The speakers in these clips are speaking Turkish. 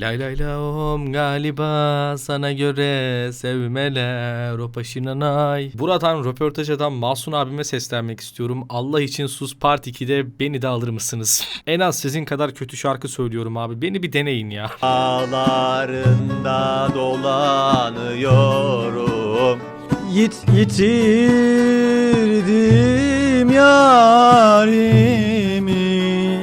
Lay lay lom galiba sana göre sevmeler o paşinanay. Buradan röportaj eden Mahsun abime seslenmek istiyorum. Allah için sus part 2'de beni de alır mısınız? en az sizin kadar kötü şarkı söylüyorum abi. Beni bir deneyin ya. Ağlarında dolanıyorum Yit yitirdim yarimi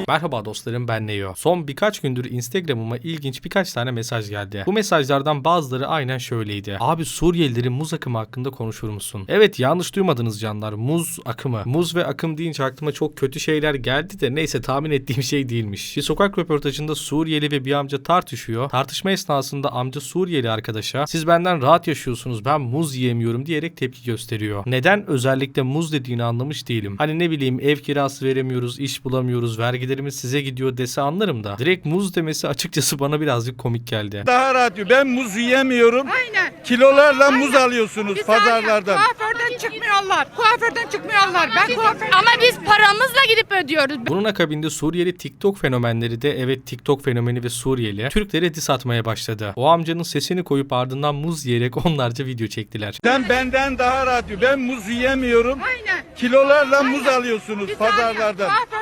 Merhaba dostlarım ben Neo. Son birkaç gündür Instagram'ıma ilginç birkaç tane mesaj geldi. Bu mesajlardan bazıları aynen şöyleydi. Abi Suriyelilerin muz akımı hakkında konuşur musun? Evet yanlış duymadınız canlar. Muz akımı. Muz ve akım deyince aklıma çok kötü şeyler geldi de neyse tahmin ettiğim şey değilmiş. Bir sokak röportajında Suriyeli ve bir amca tartışıyor. Tartışma esnasında amca Suriyeli arkadaşa siz benden rahat yaşıyorsunuz ben muz yiyemiyorum diyerek tepki gösteriyor. Neden özellikle muz dediğini anlamış değilim. Hani ne bileyim ev kirası veremiyoruz, iş bulamıyoruz, vergilerimiz size gidiyor dese anlarım da. Direkt muz demesi açıkçası bana birazcık komik geldi. Daha radyo. Ben muz yiyemiyorum. Aynen. Kilolarla muz Aynen. alıyorsunuz Bir saniye, pazarlardan. Kuaförden çıkmıyorlar. Kuaförden çıkmıyorlar. Ben kuaför... Ama biz paramızla gidip ödüyoruz. Bunun akabinde Suriyeli TikTok fenomenleri de evet TikTok fenomeni ve Suriyeli Türklere diss atmaya başladı. O amcanın sesini koyup ardından muz yiyerek onlarca video çektiler. Sen benden daha radyo. Ben muz yiyemiyorum. Aynen. Kilolarla muz alıyorsunuz saniye, pazarlardan. Kuaförden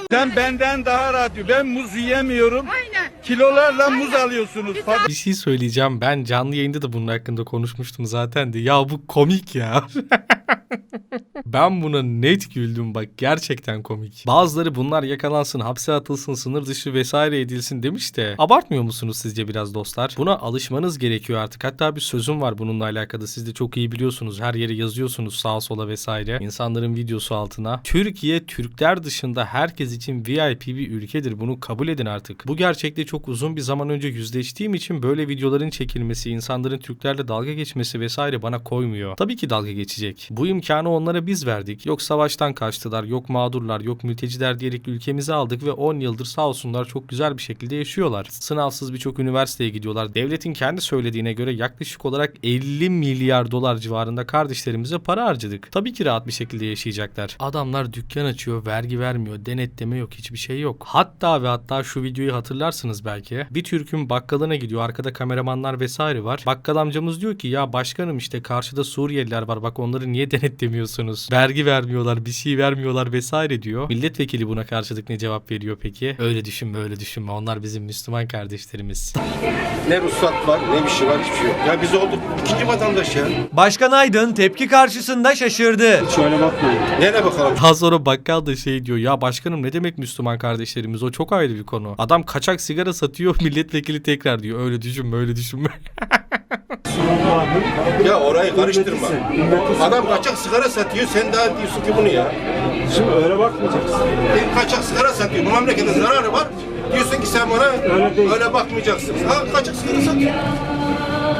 çıkmıyorlar. Sen benden daha radyo. Ben muz yiyemiyorum. Aynen. Kilolarla muz alıyorsunuz pazar. Bir şey söyleyeceğim ben canlı yayında da bunun hakkında konuşmuştum zaten de ya bu komik ya. ben buna net güldüm bak gerçekten komik. Bazıları bunlar yakalansın, hapse atılsın, sınır dışı vesaire edilsin demiş de abartmıyor musunuz sizce biraz dostlar? Buna alışmanız gerekiyor artık. Hatta bir sözüm var bununla alakalı. Siz de çok iyi biliyorsunuz. Her yere yazıyorsunuz sağa sola vesaire. İnsanların videosu altına. Türkiye Türkler dışında herkes için VIP bir ülkedir. Bunu kabul edin artık. Bu gerçekle çok uzun bir zaman önce yüzleştiğim için böyle videoların çekilmesi, insanların Türklerle dalga geçmesi vesaire bana koymuyor. Tabii ki dalga geçecek. Bu imkanı onlara biz verdik. Yok savaştan kaçtılar, yok mağdurlar, yok mülteciler diyerek ülkemize aldık ve 10 yıldır sağ olsunlar çok güzel bir şekilde yaşıyorlar. Sınavsız birçok üniversiteye gidiyorlar. Devletin kendi söylediğine göre yaklaşık olarak 50 milyar dolar civarında kardeşlerimize para harcadık. Tabii ki rahat bir şekilde yaşayacaklar. Adamlar dükkan açıyor, vergi vermiyor, denetleme yok, hiçbir şey yok. Hatta ve hatta şu videoyu hatırlarsınız belki. Bir Türk'ün bakkalına gidiyor, arkada kameramanlar vesaire var. Bakkal amcamız diyor ki ya başkanım işte karşıda Suriyeliler var bak onları niye denetlemiyorsunuz? Vergi vermiyorlar, bir şey vermiyorlar vesaire diyor. Milletvekili buna karşılık ne cevap veriyor peki? Öyle düşünme, öyle düşünme. Onlar bizim Müslüman kardeşlerimiz. Ne ruhsat var ne bir şey var hiçbir şey yok. Ya biz olduk ikinci vatandaş ya. Başkan Aydın tepki karşısında şaşırdı. Nereye bakalım? Daha sonra bakkal da şey diyor ya başkanım ne demek Müslüman kardeşlerimiz o çok ayrı bir konu. Adam kaçak sigara satıyor milletvekili tekrar diyor öyle düşünme öyle düşünme. Ya orayı karıştırma. Adam kaçak sigara satıyor sen daha diyorsun ki bunu ya. Şimdi öyle bakmayacaksın. Bir kaçak sigara satıyor bu memlekete zararı var. Diyorsun ki sen bana Öyle değil. öyle bakmayacaksın. Ha kaçak sigara.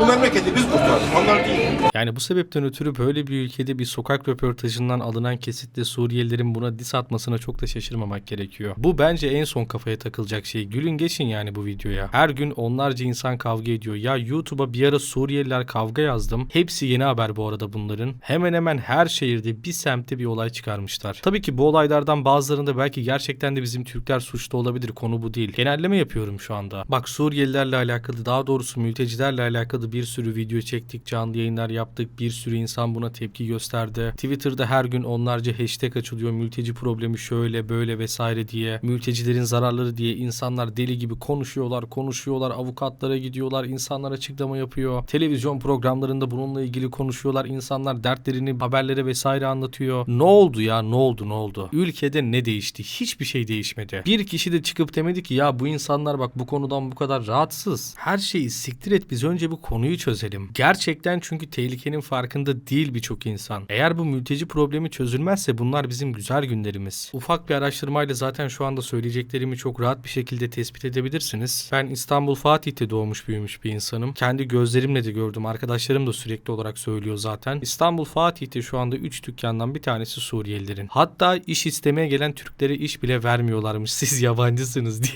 Bu memleketi biz kurtardık onlar değil. Yani bu sebepten ötürü böyle bir ülkede bir sokak röportajından alınan kesitle Suriyelilerin buna dis atmasına çok da şaşırmamak gerekiyor. Bu bence en son kafaya takılacak şey. Gülün geçin yani bu videoya. Her gün onlarca insan kavga ediyor. Ya YouTube'a bir ara Suriyeliler kavga yazdım. Hepsi yeni haber bu arada bunların. Hemen hemen her şehirde bir semtte bir olay çıkarmışlar. Tabii ki bu olaylardan bazılarında belki gerçekten de bizim Türkler suçlu olabilir. Konu bu değil. Genelleme yapıyorum şu anda. Bak Suriyelilerle alakalı daha doğrusu mültecilerle alakalı bir sürü video çektik. Canlı yayınlar yaptık. Bir sürü insan buna tepki gösterdi. Twitter'da her gün onlarca hashtag açılıyor. Mülteci problemi şöyle böyle vesaire diye. Mültecilerin zararları diye insanlar deli gibi konuşuyorlar, konuşuyorlar. Avukatlara gidiyorlar. insanlar açıklama yapıyor. Televizyon programlarında bununla ilgili konuşuyorlar. İnsanlar dertlerini haberlere vesaire anlatıyor. Ne oldu ya? Ne oldu? Ne oldu? Ülkede ne değişti? Hiçbir şey değişmedi. Bir kişi de çıkıp demedi ya bu insanlar bak bu konudan bu kadar rahatsız. Her şeyi siktir et biz önce bu konuyu çözelim. Gerçekten çünkü tehlikenin farkında değil birçok insan. Eğer bu mülteci problemi çözülmezse bunlar bizim güzel günlerimiz. Ufak bir araştırmayla zaten şu anda söyleyeceklerimi çok rahat bir şekilde tespit edebilirsiniz. Ben İstanbul Fatih'te doğmuş büyümüş bir insanım. Kendi gözlerimle de gördüm. Arkadaşlarım da sürekli olarak söylüyor zaten. İstanbul Fatih'te şu anda 3 dükkandan bir tanesi Suriyelilerin. Hatta iş istemeye gelen Türklere iş bile vermiyorlarmış siz yabancısınız diye.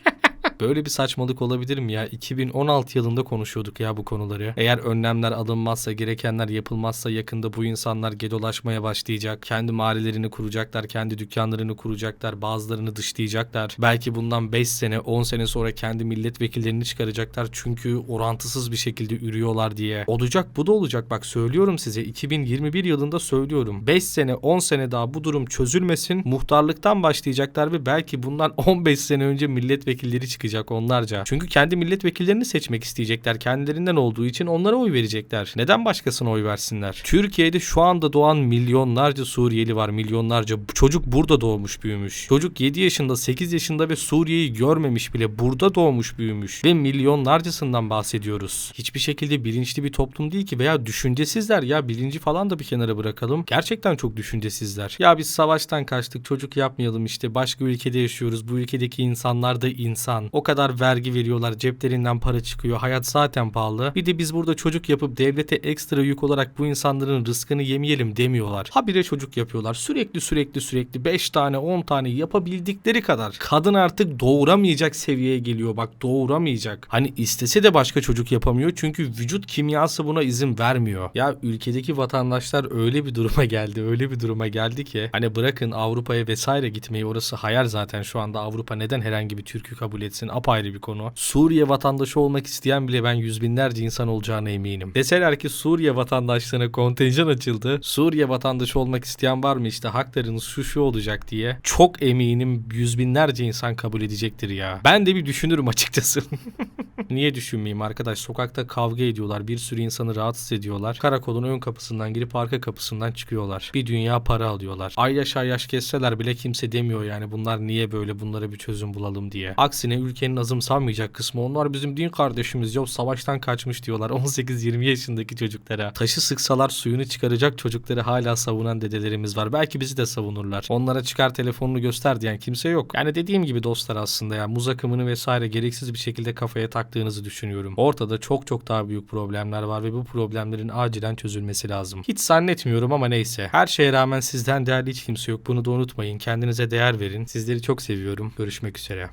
Böyle bir saçmalık olabilir mi ya? 2016 yılında konuşuyorduk ya bu konuları. Eğer önlemler alınmazsa, gerekenler yapılmazsa yakında bu insanlar gedolaşmaya başlayacak. Kendi mahallelerini kuracaklar, kendi dükkanlarını kuracaklar, bazılarını dışlayacaklar. Belki bundan 5 sene, 10 sene sonra kendi milletvekillerini çıkaracaklar çünkü orantısız bir şekilde ürüyorlar diye. Olacak bu da olacak bak söylüyorum size 2021 yılında söylüyorum. 5 sene 10 sene daha bu durum çözülmesin muhtarlıktan başlayacaklar ve belki bundan 15 sene önce milletvekilleri çıkacak onlarca. Çünkü kendi milletvekillerini seçmek isteyecekler. Kendilerinden olduğu için onlara oy verecekler. Neden başkasına oy versinler? Türkiye'de şu anda doğan milyonlarca Suriyeli var. Milyonlarca. Çocuk burada doğmuş büyümüş. Çocuk 7 yaşında 8 yaşında ve Suriye'yi görmemiş bile. Burada doğmuş büyümüş. Ve milyonlarcasından bahsediyoruz. Hiçbir şekilde bilinçli bir toplum değil ki veya düşüncesizler ya bilinci falan da bir kenara bırakalım. Gerçekten çok düşüncesizler. Ya biz savaştan kaçtık çocuk yapmayalım işte başka ülkede yaşıyoruz. Bu ülkedeki insanlar da insan. O kadar vergi veriyorlar ceplerinden para çıkıyor. Hayat zaten pahalı. Bir de biz burada çocuk yapıp devlete ekstra yük olarak bu insanların rızkını yemeyelim demiyorlar. Habire çocuk yapıyorlar. Sürekli sürekli sürekli 5 tane 10 tane yapabildikleri kadar. Kadın artık doğuramayacak seviyeye geliyor. Bak doğuramayacak. Hani istese de başka çocuk yapamıyor. Çünkü vücut kimyası buna izin vermiyor. Ya ülkedeki vatandaşlar öyle bir duruma geldi. Öyle bir duruma geldi ki. Hani bırakın Avrupa'ya vesaire gitmeyi orası hayal zaten şu anda Avrupa neden herhangi bir Türk'ü kabul etsin apayrı bir konu. Suriye vatandaşı olmak isteyen bile ben yüz binlerce insan olacağına eminim. Deseler ki Suriye vatandaşlarına kontenjan açıldı. Suriye vatandaşı olmak isteyen var mı işte haklarınız şu şu olacak diye. Çok eminim yüz binlerce insan kabul edecektir ya. Ben de bir düşünürüm açıkçası. Niye düşünmeyeyim arkadaş? Sokakta kavga ediyorlar. Bir sürü insanı rahatsız ediyorlar. Karakolun ön kapısından girip arka kapısından çıkıyorlar. Bir dünya para alıyorlar. Ay yaş ay yaş kesseler bile kimse demiyor yani bunlar niye böyle bunlara bir çözüm bulalım diye. Aksine ülkenin azımsanmayacak kısmı onlar bizim din kardeşimiz yok savaştan kaçmış diyorlar 18-20 yaşındaki çocuklara. Taşı sıksalar suyunu çıkaracak çocukları hala savunan dedelerimiz var. Belki bizi de savunurlar. Onlara çıkar telefonunu göster diyen kimse yok. Yani dediğim gibi dostlar aslında ya muz akımını vesaire gereksiz bir şekilde kafaya taktığınızı düşünüyorum. Ortada çok çok daha büyük problemler var ve bu problemlerin acilen çözülmesi lazım. Hiç zannetmiyorum ama neyse. Her şeye rağmen sizden değerli hiç kimse yok. Bunu da unutmayın. Kendinize değer verin. Sizleri çok seviyorum. Görüşmek üzere.